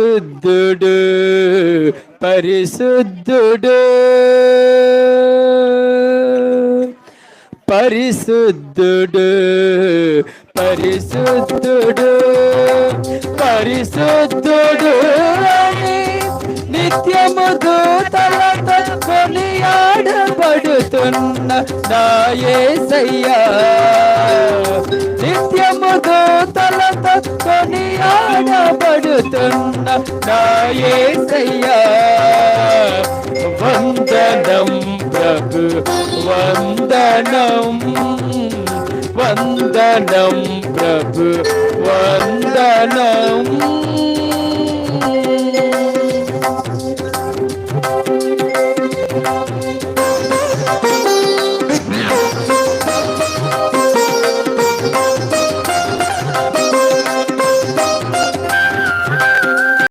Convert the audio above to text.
పరిశుద్ధుడు పరిశుద్ధుడు. పరిశుద్ధుడు పరిశుద్ధుడు పరిశుద్ధుడు. నిత్యము దూతలతో కొనియాడబడుతున్న నా కొనియాడబడుతున్న నా యేసయ్యా వందనం ప్రభు వందనం వందనం ప్రభు వందనం.